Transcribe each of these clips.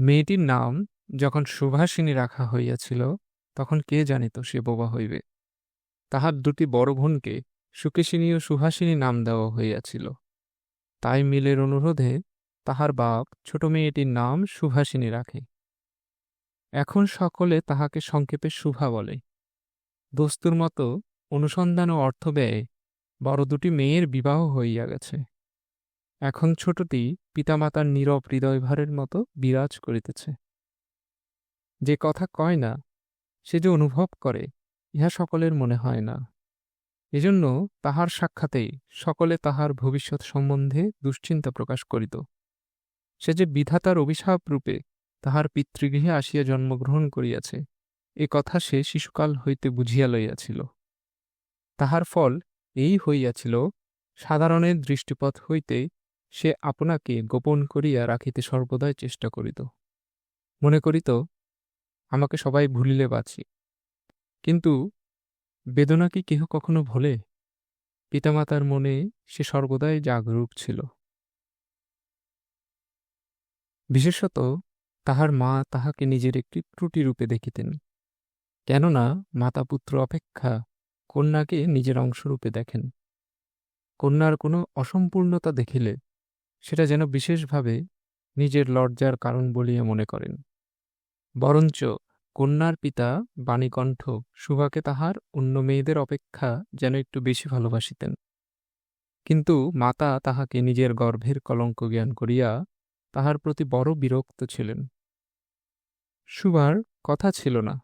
মেয়েটির নাম যখন সুভাষিনী রাখা হইয়াছিল, তখন কে জানিত সে বোবা হইবে? তাহার দুটি বড় বোনকে সুকেশিনী ও সুহাসিনী নাম দেওয়া হইয়াছিল। তাই মিলের অনুরোধে তাহার বাপ ছোট মেয়েটির নাম সুভাষিনী রাখে। এখন সকলে তাহাকে সংক্ষেপে শুভা বলে। দস্তুর মতো অনুসন্ধান ও অর্থ ব্যয়ে বড় দুটি মেয়ের বিবাহ হইয়া গেছে। এখন ছোটটি পিতামাতার নীরব হৃদয়ভারের মতো বিরাজ করিতেছে। যে কথা কয় না, সে যে অনুভব করে, ইহা সকলের মনে হয় না। এজন্য তাহার সাক্ষাতেই সকলে তাহার ভবিষ্যৎ সম্বন্ধে দুশ্চিন্তা প্রকাশ করিত। সে যে বিধাতার অভিশাপ রূপে তাহার পিতৃগৃহে আসিয়া জন্মগ্রহণ করিয়াছে, এ কথা সে শিশুকাল হইতে বুঝিয়া লইয়াছিল। তাহার ফল এই হইয়াছিল, সাধারণের দৃষ্টিপথ হইতে সে আপনাকে গোপন করিয়া রাখিতে সর্বদাই চেষ্টা করিত। মনে করিত, আমাকে সবাই ভুলিলে বাঁচি। কিন্তু বেদনা কি কেহ কখনো ভোলে? পিতামাতার মনে সে সর্বদাই জাগরূক ছিল। বিশেষত তাহার মা তাহাকে নিজের একটি ত্রুটি রূপে দেখিতেন। কেননা মাতা পুত্র অপেক্ষা কন্যাকে নিজের অংশরূপে দেখেন। কন্যার কোনো অসম্পূর্ণতা দেখিলে সেটা যেন বিশেষভাবে নিজের লজ্জার কারণ বলিয়া মনে করেন। বরঞ্চ কন্যার পিতা বাণীকণ্ঠ সুভাকে তাহার অন্য মেয়েদের অপেক্ষা যেন একটু বেশি ভালোবাসিতেন। কিন্তু মাতা তাহাকে নিজের গর্ভের কলঙ্ক জ্ঞান করিয়া তাহার প্রতি বড় বিরক্ত ছিলেন। সুভার কথা ছিল না,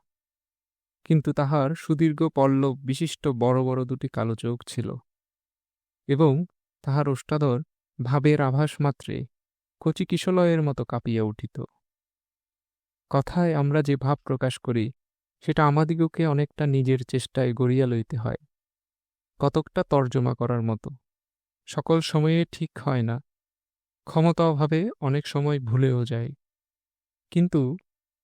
কিন্তু তাহার সুদীর্ঘ পল্লব বিশিষ্ট বড় বড় দুটি কালো চোখ ছিল এবং তাহার ওষ্ঠাধর ভাবের আভাস মাত্রে কচি কিশলয়ের মতো কাঁপিয়া উঠিত। কথায় আমরা যে ভাব প্রকাশ করি, সেটা আমাদিগকে অনেকটা নিজের চেষ্টায় গড়িয়া লইতে হয়। কতকটা তর্জমা করার মতো। সকল সময়ে ঠিক হয় না। ক্ষমতা অভাবে অনেক সময় ভুলেও যায়। কিন্তু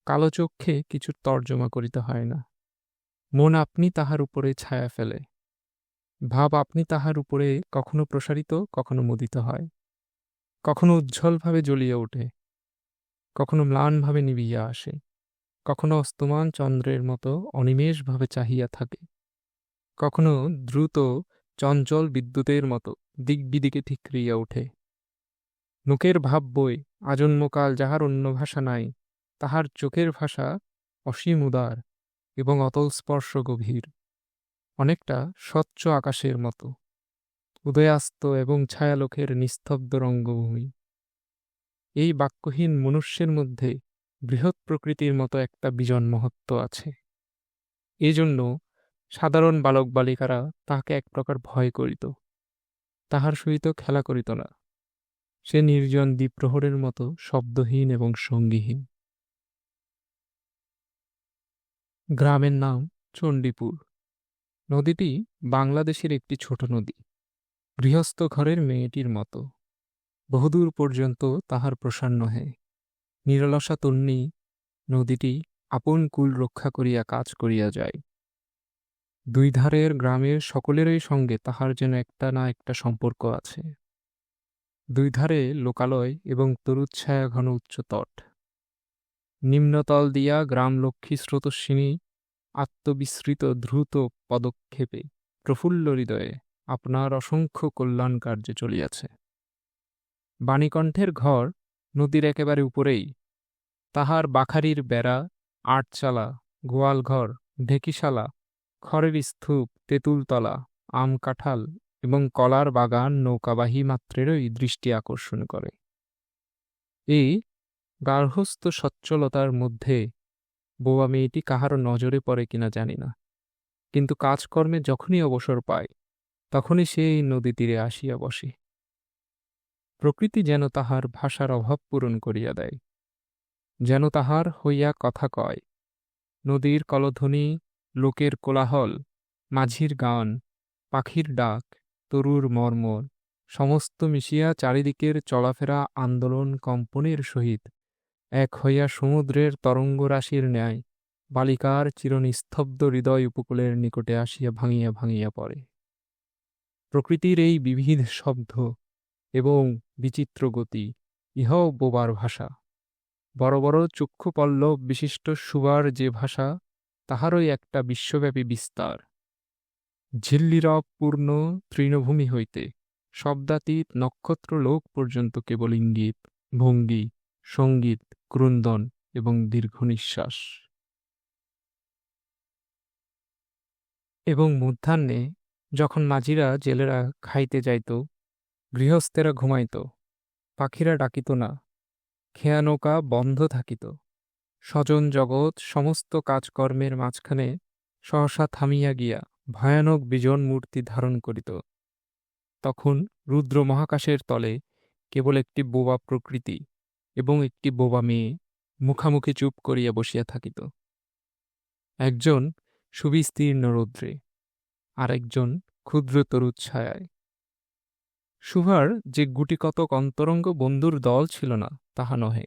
কালো চক্ষে কিছু তর্জমা করিতে হয় না। মন আপনি তাহার উপরে ছায়া ফেলে। ভাব আপনি তাহার উপরে কখনো প্রসারিত, কখনো মুদিত হয়। কখনো উজ্জ্বলভাবে জ্বলিয়া ওঠে। কখনো ম্লানভাবে নিবিয়া আসে। কখনো অস্তমান চন্দ্রের মতো অনিমেষভাবে চাহিয়া থাকে। কখনো দ্রুত চঞ্চল বিদ্যুতের মতো দিক বিদিকে ঠিকরিয়া ওঠে। মুখের ভাব বই, আজন্মকাল যাহার অন্য ভাষা নাই, তাহার চোখের ভাষা অসীম উদার এবং অতল স্পর্শ গভীর। অনেকটা স্বচ্ছ আকাশের মতো, উদয়াস্ত এবং ছায়ালোকের নিস্তব্ধ রঙ্গভূমি। এই বাক্যহীন মনুষ্যের মধ্যে বৃহৎ প্রকৃতির মতো একটা বিজন মহত্ব আছে। এজন্য সাধারণ বালক বালিকারা তাহাকে এক প্রকার ভয় করিত, তাহার সহিত খেলা করিত না। সে নির্জন দ্বীপ্রহরের মতো শব্দহীন এবং সঙ্গীহীন। গ্রামের নাম চণ্ডীপুর। নদীটি বাংলাদেশের একটি ছোট নদী। গৃহস্থ ঘরের মেয়েটির মতো। বহুদূর পর্যন্ত তাহার প্রসার নহে নিরলসা তন্নি নদীটি আপন কুল রক্ষা করিয়া কাজ করিয়া যায়। দুই ধারের গ্রামের সকলেরই সঙ্গে তাহার যেন একটা না একটা সম্পর্ক আছে। দুই ধারে লোকালয় এবং তরুচ্ছায়া ঘন উচ্চ তট নিম্নতল দিয়া গ্রাম লক্ষ্মী স্রোতস্বিনী আত্মবিস্মৃত দ্রুত পদক্ষেপে প্রফুল্ল হৃদয়ে আপনার অসংখ্য কল্যাণ কার্যে চলিয়াছে। বাণীকণ্ঠের ঘর নদীর একেবারে উপরেই। তাহার বাখারির বেড়া, আটচালা, গোয়ালঘর, ঢেকিশালা, খড়ের স্তূপ, তেঁতুলতলা, আম কাঁঠাল এবং কলার বাগান নৌকাবাহী মাত্রেরই দৃষ্টি আকর্ষণ করে। এই গার্হস্থ সচ্ছলতার মধ্যে বোবা মেয়েটি কাহারও নজরে পড়ে কিনা জানি না। কিন্তু কাজকর্মে যখনই অবসর পায় তখনই সে এই নদী তীরে আসিয়া বসে। প্রকৃতি যেন তাহার ভাষার অভাব পূরণ করিয়া দেয়। যেন তাহার হইয়া কথা কয়, নদীর কলধ্বনি, লোকের কোলাহল, মাঝির গান, পাখির ডাক, তরুর মর্মর, সমস্ত মিশিয়া চারিদিকের চলাফেরা আন্দোলন কম্পনের সহিত এক হইয়া সমুদ্রের তরঙ্গরাশির ন্যায় বালিকার চিরনিস্তব্ধ হৃদয় উপকূলের নিকটে আসিয়া ভাঙিয়া ভাঙিয়া পড়ে। প্রকৃতির এই বিবিধ শব্দ এবং বিচিত্র গতি, ইহাও বোবার ভাষা। বড় বড় চক্ষুপল্লব বিশিষ্ট সুবার যে ভাষা, তাহারই একটা বিশ্বব্যাপী বিস্তার। ঝিল্লিরব পূর্ণ তৃণভূমি হইতে শব্দাতীত নক্ষত্রলোক পর্যন্ত কেবল ইঙ্গিত, ভঙ্গি সংগীত, ক্রন্দন এবং দীর্ঘ নিঃশ্বাস এবং মধ্যাহ্নে যখন মাঝিরা জেলেরা খাইতে যাইত, গৃহস্থেরা ঘুমাইত, পাখিরা ডাকিত না খেয়া নৌকা বন্ধ থাকিত। স্বজন জগৎ সমস্ত কাজকর্মের মাঝখানে সহসা থামিয়া গিয়া ভয়ানক বিজন মূর্তি ধারণ করিত। তখন রুদ্র মহাকাশের তলে কেবল একটি বোবা প্রকৃতি এবং একটি বোবা মেয়ে মুখামুখি চুপ করিয়া বসিয়া থাকিত। একজন সুবিস্তীর্ণ রৌদ্রে, আরেকজন ক্ষুদ্র তরুচ্ছায়ায় সুভার যে গুটিকতক অন্তরঙ্গ বন্ধুর দল ছিল না, তাহা নহে।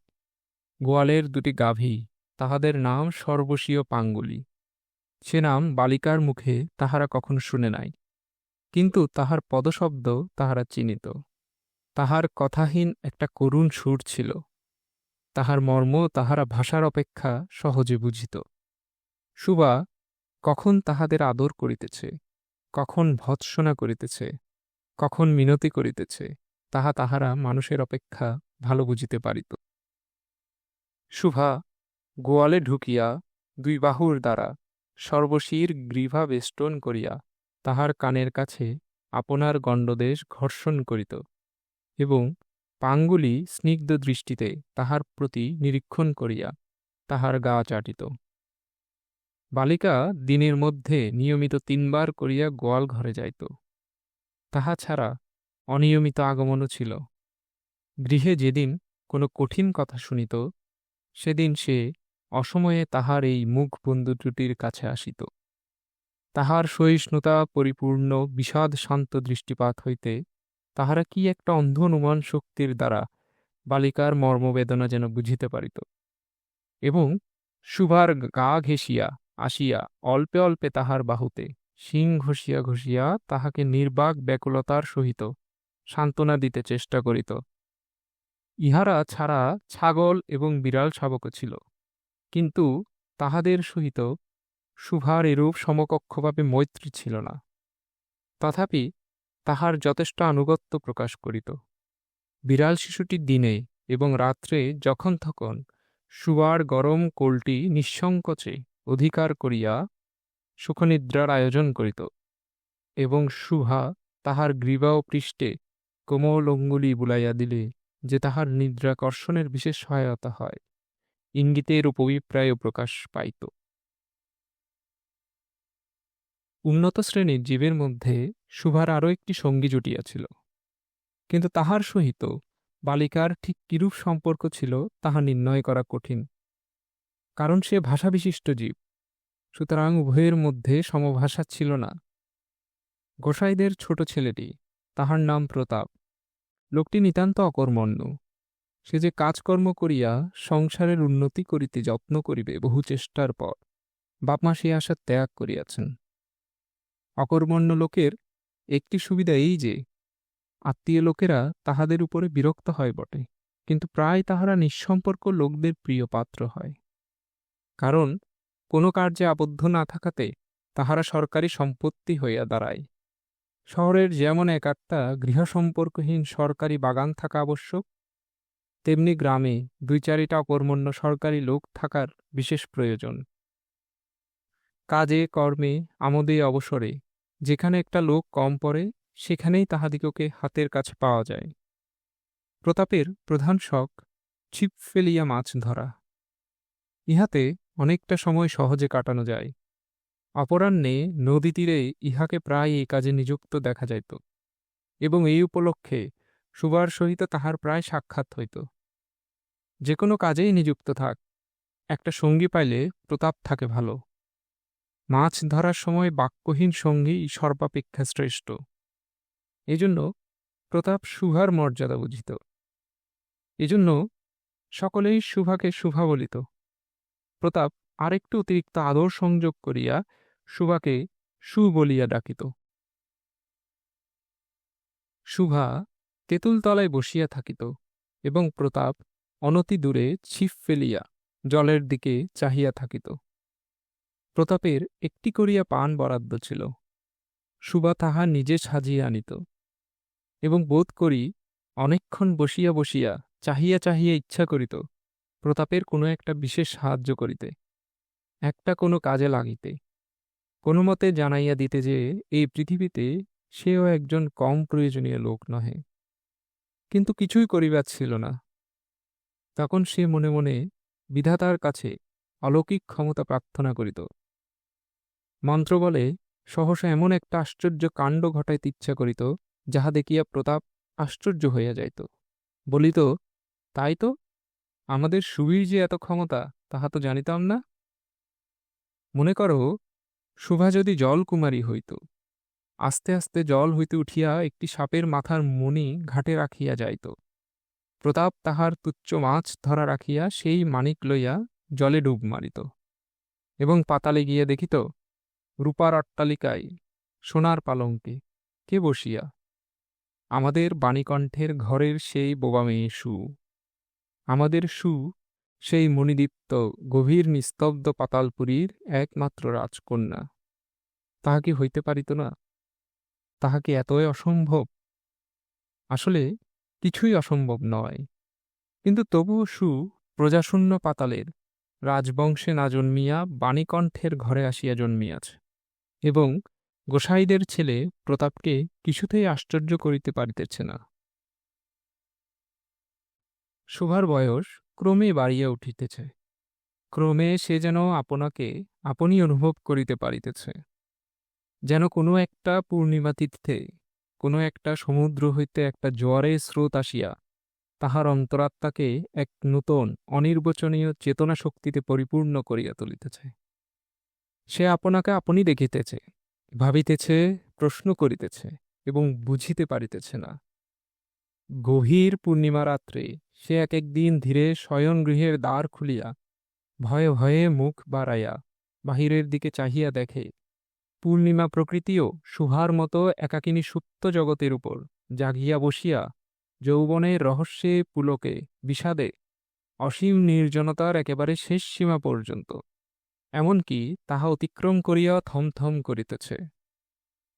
গোয়ালের দুটি গাভী, তাহাদের নাম সর্বস্বীয় পাঙ্গুলি। সে নাম বালিকার মুখে তাহারা কখন শুনে নাই, কিন্তু তাহার পদশব্দ তাহারা চিনিত। তাহার কথাহীন একটা করুণ সুর ছিল। তাহার মর্ম, তাহারা ভাষার অপেক্ষা সহজে বুঝিত। সুবা, কখন তাহাদের আদর করিতেছে? কখন ভৎসনা করিতেছে? কখন মিনতি করিতেছে? তাহা তাহারা মানুষের অপেক্ষা ভালো বুঝিতে পারিত। শুভা গোয়ালে ঢুকিয়া দুই বাহুর দ্বারা সর্বশীর গ্রীভা বেষ্টন করিয়া তাহার কানের কাছে আপনার গণ্ডদেশ ঘর্ষণ করিত এবং পাঙ্গুলি স্নিগ্ধ দৃষ্টিতে তাহার প্রতি নিরীক্ষণ করিয়া তাহার গা চাটিত। বালিকা দিনের মধ্যে নিয়মিত তিনবার করিয়া গোয়াল ঘরে যাইত। তাহা ছাড়া অনিয়মিত আগমনও ছিল। গৃহে যেদিন কোনো কঠিন কথা শুনিত, সেদিন সে অসময়ে তাহার এই মুখ বন্ধু দুটির কাছে আসিত। তাহার সহিষ্ণুতা পরিপূর্ণ বিষাদ শান্ত দৃষ্টিপাত হইতে তাহারা কি একটা অন্ধ অনুমান শক্তির দ্বারা বালিকার মর্মবেদনা যেন বুঝিতে পারিত। এবং সুভার গা ঘেঁষিয়া আসিয়া অল্পে অল্পে তাহার বাহুতে শিং ঘষিয়া ঘষিয়া তাহাকে নির্বাক ব্যাকুলতার সহিত সান্ত্বনা দিতে চেষ্টা করিত। ইহারা ছাড়া ছাগল এবং বিড়াল শাবকও ছিল, কিন্তু তাহাদের সহিত শুভার এরূপ সমকক্ষভাবে মৈত্রী ছিল না। তথাপি তাহার যথেষ্ট আনুগত্য প্রকাশ করিত। বিড়াল শিশুটি দিনে এবং রাত্রে যখন তখন সুবার গরম কোলটি নিঃসংকোচে অধিকার করিয়া সুখনিদ্রার আয়োজন করিত এবং শুভা তাহার গ্রীবা ও পৃষ্ঠে কোমল অঙ্গুলি বুলাইয়া দিলে যে তাহার নিদ্রাকর্ষণের বিশেষ সহায়তা হয়, ইঙ্গিতের উপবিপ্রায়ও প্রকাশ পাইত। উন্নত শ্রেণির জীবের মধ্যে শুভার আরও একটি সঙ্গী জুটিয়াছিল। কিন্তু তাহার সহিত বালিকার ঠিক কিরূপ সম্পর্ক ছিল তাহা নির্ণয় করা কঠিন। কারণ সে ভাষাবিশিষ্ট জীব, সুতরাং উভয়ের মধ্যে সমভাষা ছিল না। গোসাইদের ছোট ছেলেটি, তাহার নাম প্রতাপ। লোকটি নিতান্ত অকর্মণ্য। সে যে কাজকর্ম করিয়া সংসারের উন্নতি করিতে যত্ন করিবে বহু চেষ্টার পর, বাপমা সে আশা ত্যাগ করিয়াছেন। অকর্মণ্য লোকের একটি সুবিধা এই যে, আত্মীয় লোকেরা তাহাদের উপরে বিরক্ত হয় বটে, কিন্তু প্রায় তাহারা নিঃসম্পর্ক লোকদের প্রিয় পাত্র হয়। কারণ, কোনো কার্যে আবদ্ধ না থাকাতে তাহারা সরকারি সম্পত্তি হইয়া দাঁড়ায়। শহরের যেমন এক একটা গৃহসম্পর্কহীন সরকারি বাগান থাকা আবশ্যক, তেমনি গ্রামে দুই চারিটা অকর্মণ্য সরকারি লোক থাকার বিশেষ প্রয়োজন। কাজে, কর্মে, আমোদে, অবসরে যেখানে একটা লোক কম পড়ে, সেখানেই তাহাদিগকে হাতের কাছে পাওয়া যায়। প্রতাপের প্রধান শখ, ছিপ ফেলিয়া মাছ ধরা। ইহাতে অনেকটা সময় সহজে কাটানো যায়। অপরাহ্নে নদী তীরে ইহাকে প্রায় এই কাজে নিযুক্ত দেখা যাইত এবং এই উপলক্ষে সুবার সহিত তাহার প্রায় সাক্ষাৎ হইত। যে কোনো কাজেই নিযুক্ত থাক, একটা সঙ্গী পাইলে প্রতাপ থাকে ভালো। মাছ ধরার সময় বাক্যহীন সঙ্গী সর্বাপেক্ষা শ্রেষ্ঠ। এজন্য প্রতাপ সুভার মর্যাদা বুঝিত। এজন্য সকলেই সুভাকে শুভা বলিত প্রতাপ আরেকটু অতিরিক্ত আদর সংযোগ করিয়া সুভাকে সু বলিয়া ডাকিত। শুভা তেঁতুলতলায় বসিয়া থাকিত এবং প্রতাপ অনতি দূরে ছিপ ফেলিয়া জলের দিকে চাহিয়া থাকিত। প্রতাপের একটি করিয়া পান বরাদ্দ ছিল। সুবা তাহা নিজে সাজিয়া আনিত এবং বোধ করি অনেকক্ষণ বসিয়া বসিয়া চাহিয়া চাহিয়া ইচ্ছা করিত প্রতাপের কোনো একটা বিশেষ সাহায্য করিতে। একটা কোনো কাজে লাগিতে। কোনো মতে জানাইয়া দিতে যে এই পৃথিবীতে সেও একজন কম প্রয়োজনীয় লোক নহে। কিন্তু কিছুই করিবার ছিল না। তখন সে মনে মনে বিধাতার কাছে অলৌকিক ক্ষমতা প্রার্থনা করিত। মন্ত্রবলে সহসা এমন একটা আশ্চর্য কাণ্ড ঘটাইতে ইচ্ছা করিত, যাহা দেখিয়া প্রতাপ আশ্চর্য হইয়া যাইত। বলিত, তাই তো? আমাদের সুবীর যে এত ক্ষমতা, তাহা তো জানিতাম না? মনে করো শুভা যদি জলকুমারী হইত, আস্তে আস্তে জল হইতে উঠিয়া একটি সাপের মাথার মণি ঘাটে রাখিয়া যাইত। প্রতাপ তাহার তুচ্ছ মাছ ধরা রাখিয়া সেই মানিক লইয়া জলে ডুব মারিত এবং পাতালে গিয়া দেখিত রূপার অট্টালিকায় সোনার পালঙ্কে কে বসিয়া? আমাদের বাণীকণ্ঠের ঘরের সেই বোবা মেয়ে সু। আমাদের সু সেই মণিদীপ্ত গভীর নিস্তব্ধ পাতালপুরীর একমাত্র রাজকন্যা। তাহা কি হইতে পারিত না। তাহা কি এতই অসম্ভব। আসলে কিছুই অসম্ভব নয়। কিন্তু তবুও সু প্রজাশূন্য পাতালের রাজবংশে না জন্মিয়া বাণীকণ্ঠের ঘরে আসিয়া জন্মিয়াছে। এবং গোসাইদের ছেলে প্রতাপকে কিছুতেই আশ্চর্য করিতে পারিতেছে না। শোভার বয়স ক্রমে বাড়িয়া উঠিতেছে। ক্রমে সে যেন আপনাকে, আপনি অনুভব করিতে পারিতেছে। যেন কোনো একটা পূর্ণিমা তীর্থে কোনো একটা সমুদ্র হইতে একটা জোয়ারের স্রোত আসিয়া, তাহার অন্তরাত্মাকে এক নূতন, অনির্বচনীয় চেতনা শক্তিতে পরিপূর্ণ করিয়া তুলিতেছে। সে আপনাকে আপনি দেখিতেছে, ভাবিতেছে, প্রশ্ন করিতেছে এবং বুঝিতে পারিতেছে না। গভীর পূর্ণিমা রাত্রে সে এক একদিন ধীরে শয়নগৃহের দ্বার খুলিয়া ভয়ে ভয়ে মুখ বাড়াইয়া বাহিরের দিকে চাহিয়া দেখে, পূর্ণিমা প্রকৃতিও সুহার মতো একাকিনী সুপ্ত জগতের উপর জাগিয়া বসিয়া যৌবনের রহস্যে পুলকে বিষাদে অসীম নির্জনতার একেবারে শেষ সীমা পর্যন্ত এমনকি তাহা অতিক্রম করিয়া থমথম করিতেছে।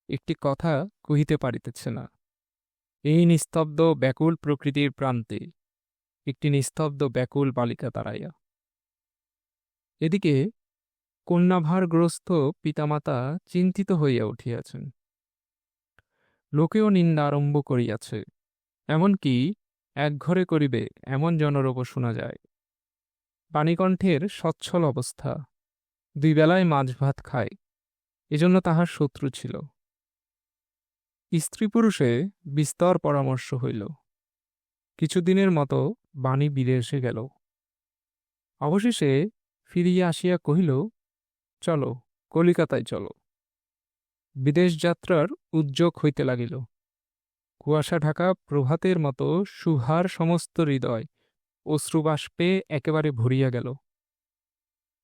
একটি কথা কহিতে পারিতেছে না। এই নিস্তব্ধ ব্যাকুল প্রকৃতির প্রান্তে একটি নিস্তব্ধ ব্যাকুল বালিকা দাঁড়াইয়া। এদিকে কন্যাভারগ্রস্ত পিতামাতা চিন্তিত হইয়া উঠিয়াছেন। লোকেও নিন্দা আরম্ভ করিয়াছে, এমনকি একঘরে করিবে এমন জনরূপ শোনা যায়। পানিকণ্ঠের সচ্ছল অবস্থা। দুই বেলায় মাছ ভাত খায়। এজন্য তাহার শত্রু ছিল। স্ত্রী পুরুষে বিস্তর পরামর্শ হইল। কিছুদিনের মতো বাণী বিদেশে গেল। অবশেষে ফিরিয়া আসিয়া কহিল, চলো, কলিকাতায় চলো। বিদেশ যাত্রার উদ্যোগ হইতে লাগিল। কুয়াশা ঢাকা প্রভাতের মতো সুহার সমস্ত হৃদয় অশ্রুবাষ্পে একেবারে ভরিয়া গেল।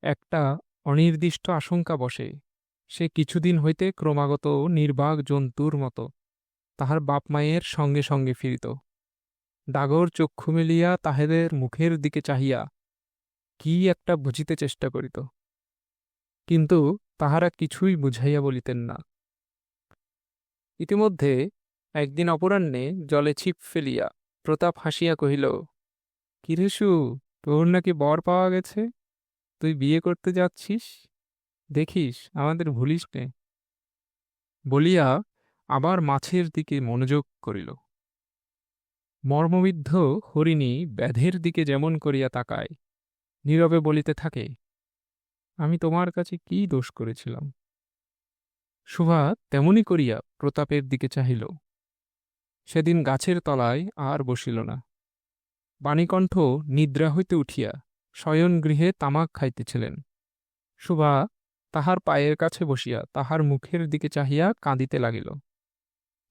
একটা অনির্দিষ্ট আশঙ্কা বসে। সে কিছুদিন হইতে ক্রমাগত নির্বাক জন্তুর মতো তাহার বাপ মায়ের সঙ্গে সঙ্গে ফিরিত। ডাগর চক্ষু মেলিয়া তাহাদের মুখের দিকে চাহিয়া কি একটা বুঝিতে চেষ্টা করিত। কিন্তু তাহারা কিছুই বুঝাইয়া বলিতেন না। ইতিমধ্যে একদিন অপরাহ্নে জলে ছিপ ফেলিয়া প্রতাপ হাসিয়া কহিল কিরেশু তোর নাকি বর পাওয়া গেছে? তুই বিয়ে করতে যাচ্ছিস? দেখিস, আমাদের ভুলিস নে। বলিয়া আবার মাছের দিকে মনোযোগ করিল। মর্মবিদ্ধ হরিণী ব্যাধের দিকে যেমন করিয়া তাকায়, নীরবে বলিতে থাকে, আমি তোমার কাছে কি দোষ করেছিলাম? শুভা তেমনি করিয়া প্রতাপের দিকে চাহিল। সেদিন গাছের তলায় আর বসিল না। বাণীকণ্ঠ নিদ্রা হইতে উঠিয়া শয়নগৃহে তামাক খাইতেছিলেন। শুভা তাহার পায়ের কাছে বসিয়া তাহার মুখের দিকে চাহিয়া কাঁদিতে লাগিল।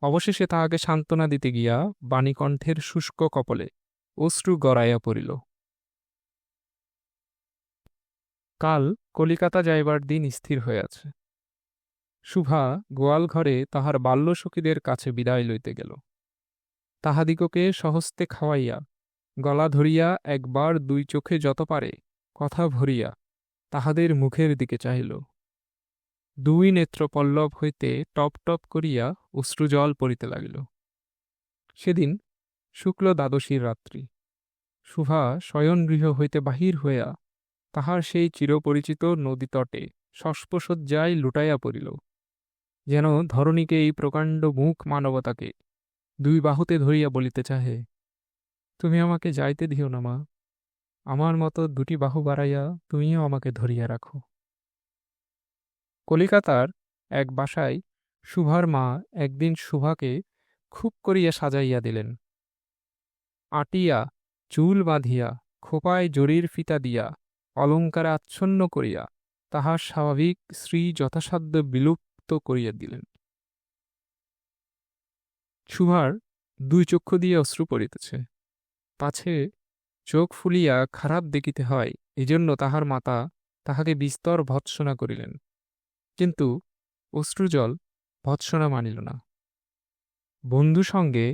অবশেষে তাহাকে সান্ত্বনা দিতে গিয়া বাণীকণ্ঠের শুষ্ক কপলে অশ্রু গড়াইয়া পড়িল। কাল কলিকাতা যাইবার দিন স্থির হইয়াছে। শুভা গোয়াল ঘরে তাহার বাল্যসখীদের কাছে বিদায় লইতে গেল। তাহাদিগকে সহস্তে খাওয়াইয়া গলা ধরিয়া একবার দুই চোখে যত পারে কথা ভরিয়া তাহাদের মুখের দিকে চাহিল। দুই নেত্রপল্লব হইতে টপ টপ করিয়া অশ্রুজল পড়িতে লাগিল। সেদিন শুক্ল দ্বাদশীর রাত্রি। শুভা শয়নগৃহ হইতে বাহির হইয়া তাহার সেই চিরপরিচিত নদীতটে শস্পসজ্জায় লুটাইয়া পড়িল। যেন ধরণীকে এই প্রকাণ্ড মুখ মানবতাকে দুই বাহুতে ধরিয়া বলিতে চাহে। তুমি আমাকে যাইতে দিও না, মা। আমার মতো দুটি বাহু বাড়াইয়া তুমিও আমাকে ধরিয়া রাখো। কলিকাতার এক বাসায় শুভার মা একদিন শুভাকে খুব করিয়া সাজাইয়া দিলেন। আটিয়া, চুল বাঁধিয়া, খোপায় জরির ফিতা দিয়া, অলঙ্কারে আচ্ছন্ন করিয়া, তাহার স্বাভাবিক শ্রী যথাসাধ্য বিলুপ্ত করিয়া দিলেন। শুভার দুই চক্ষু দিয়ে অশ্রু পড়িতেছে। পাছে চোখ ফুলিয়া খারাপ দেখিতে হয়, এজন্য তাহার মাতা তাহাকে বিস্তর ভৎসনা করিলেন। কিন্তু অশ্রুজল ভৎসনা মানিল না। বন্ধু সঙ্গে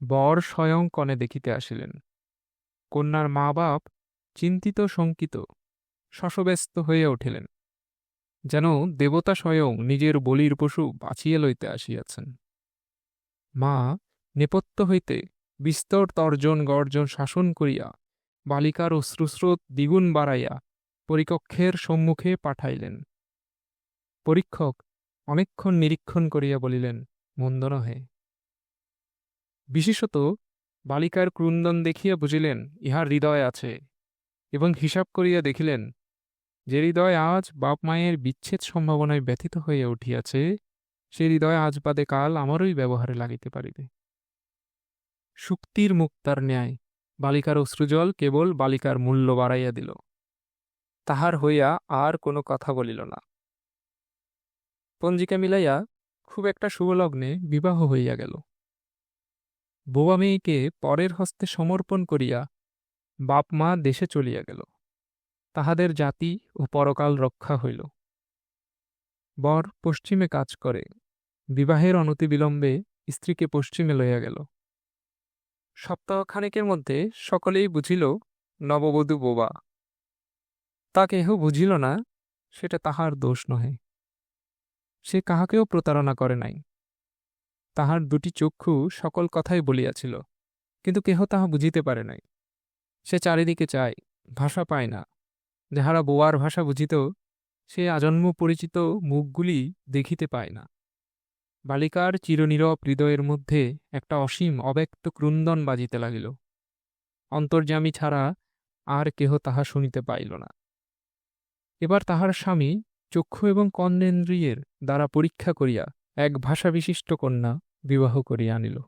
বর স্বয়ং কনে দেখিতে আসিলেন। কন্যার মা বাপ চিন্তিত শঙ্কিত, শশব্যস্ত হইয়া উঠিলেন, যেন দেবতা স্বয়ং নিজের বলির পশু বাঁচিয়ে লইতে আসিয়াছেন। মা নেপথ্য হইতে বিস্তর তর্জন গর্জন শাসন করিয়া, বালিকার অশ্রুস্রোত দ্বিগুণ বাড়াইয়া পরিকক্ষের সম্মুখে পাঠাইলেন। পরীক্ষক অনেকক্ষণ নিরীক্ষণ করিয়া বলিলেন, মন্দ নহে। বিশেষত বালিকার ক্রুন্দন দেখিয়া বুঝিলেন, ইহার হৃদয় আছে এবং হিসাব করিয়া দেখিলেন, যে হৃদয় আজ বাপ মায়ের বিচ্ছেদ সম্ভাবনায় ব্যথিত হইয়া উঠিয়াছে, সে হৃদয় আজ বাদে কাল আমারই ব্যবহারে লাগিতে পারিবে। শুক্তির মুক্তার ন্যায়, বালিকার অশ্রুজল কেবল বালিকার মূল্য বাড়াইয়া দিল। তাহার হইয়া আর কোনো কথা বলিল না। পঞ্জিকা মিলাইয়া খুব একটা শুভলগ্নে বিবাহ হইয়া গেল। বোবা মেয়েকে পরের হস্তে সমর্পণ করিয়া বাপ মা দেশে চলিয়া গেল। তাহাদের জাতি ও পরকাল রক্ষা হইল। বর পশ্চিমে কাজ করে, বিবাহের অনতিবিলম্বে স্ত্রীকে পশ্চিমে লইয়া গেল। সপ্তাহখানেকের মধ্যে সকলেই বুঝিল, নববধূ বোবা। তা কেহ বুঝিল না, সেটা তাহার দোষ নহে। সে কাহাকেও প্রতারণা করে নাই। তাহার দুটি চক্ষু সকল কথাই বলিয়াছিল, কিন্তু কেহ তাহা বুঝিতে পারে নাই। সে চারিদিকে চায়, ভাষা পায় না। যাহারা বোয়ার ভাষা বুঝিত, সে আজন্ম পরিচিত মুখগুলি দেখিতে পায় না। বালিকার চিরনীরব হৃদয়ের মধ্যে একটা অসীম অব্যক্ত ক্রুন্দন বাজিতে লাগিল। অন্তর্যামী ছাড়া আর কেহ তাহা শুনিতে পাইল না। এবার তাহার স্বামী চক্ষু এবং কর্ণেন্দ্রিয়ের দ্বারা পরীক্ষা করিয়া এক ভাষাবিশিষ্ট কন্যা বিবাহ করিয়া আনিল।